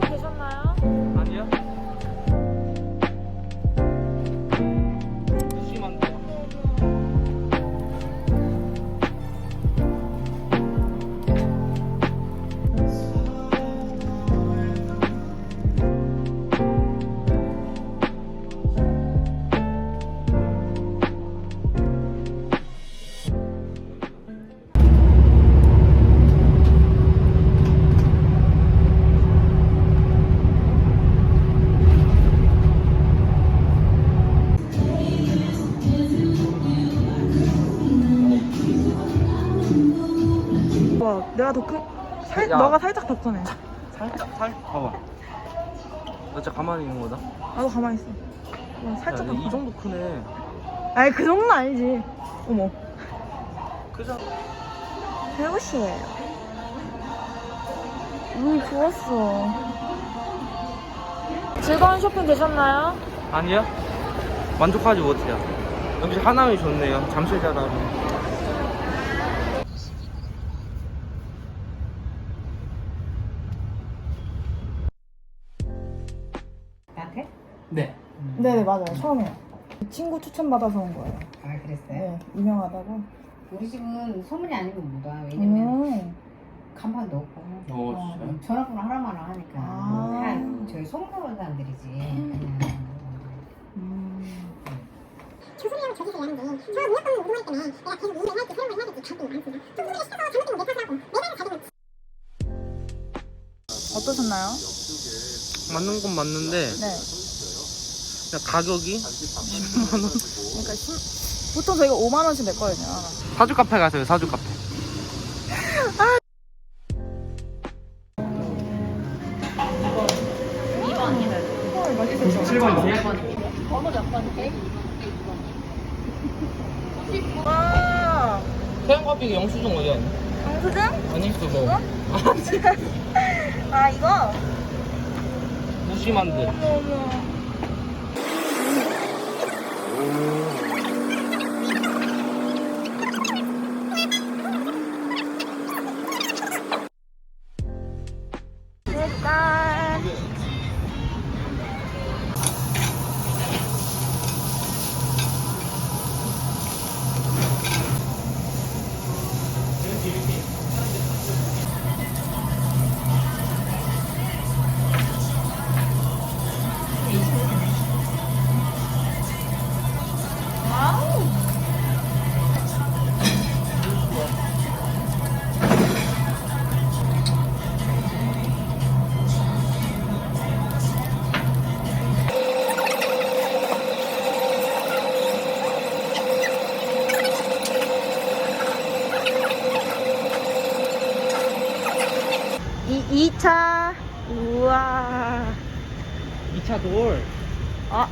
아니요. 내가 더 큰? 살, 야. 너가 살짝 더 크네. 살짝 살. 봐봐. 나 진짜 가만히 있는 거다. 나도 가만히 있어. 와, 살짝 더 야, 이 크네. 정도 크네. 아니, 그 정도는 아니지. 어머. 크잖아. 배우시예요. 음, 좋았어. 즐거운 쇼핑 되셨나요? 아니요. 만족하지 못해요. 역시 하남이 좋네요. 잠실 자라면. 네. 네네, 맞아요. 처음에. 친구 추천받아서 온 거예요. 아 그랬어요? 네, 유명하다고. 우리 집은 소문이 아니면 못 와. 왜냐면 음. 간판도 없고 어, 진짜요? 전화번호 하나만 하니까 아. 다 저희 소문으로 사람들이지 그냥 음. 교수님이랑 교수를 하는데 저 무조건 우동하기 때문에 내가 계속 일을 해야지 새로운 걸 해야 될지 결정이 많습니다. 좀 분들이 시켜서 잘못되면 내 탓을 하고 내가 가지고 어떠셨나요? 맞는 건 맞는데 네. 가격이 10만 원. 그러니까 심- 보통 저희가 5만 원씩 냈거든요. 사주 카페 가세요. 사주 카페. 헐, 맛있겠죠? 7번 와, 태양 커피 영수증 어디 갔니? 강수증? 아니 그거. 아, 이거? 무심한데. 어머, 어머. Mm-hmm. 2차 우와 2차 돌. 아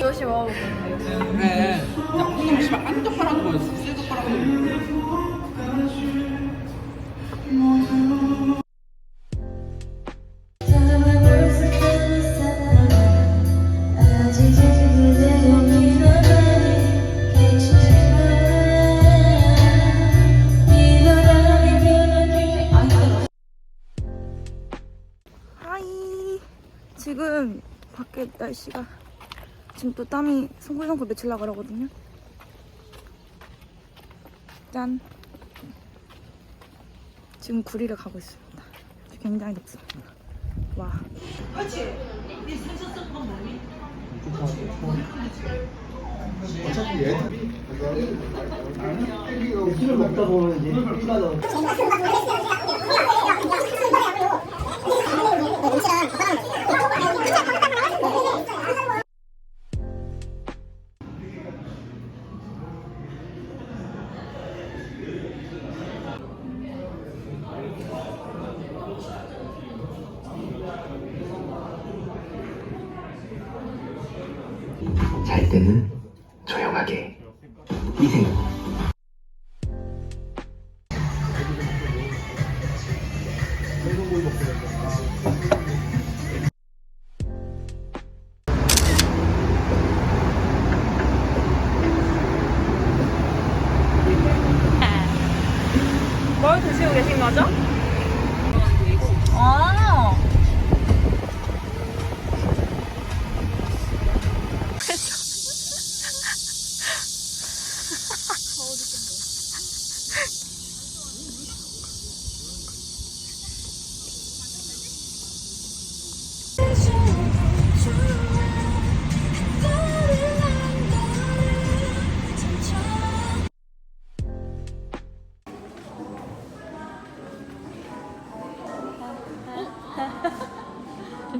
요시 먹어보고 그래. 야, 오늘 씨발 한 젓가락 먹어. 세 젓가락 먹어. 하이 지금 밖에 날씨가 지금 또 땀이 송글송글 맺히려고 그러거든요. 짠 지금 구리를 가고 있습니다 굉장히 덥습니다 와잘 때는 조용하게. 희생. 뭘 드시고 계신 거죠? 아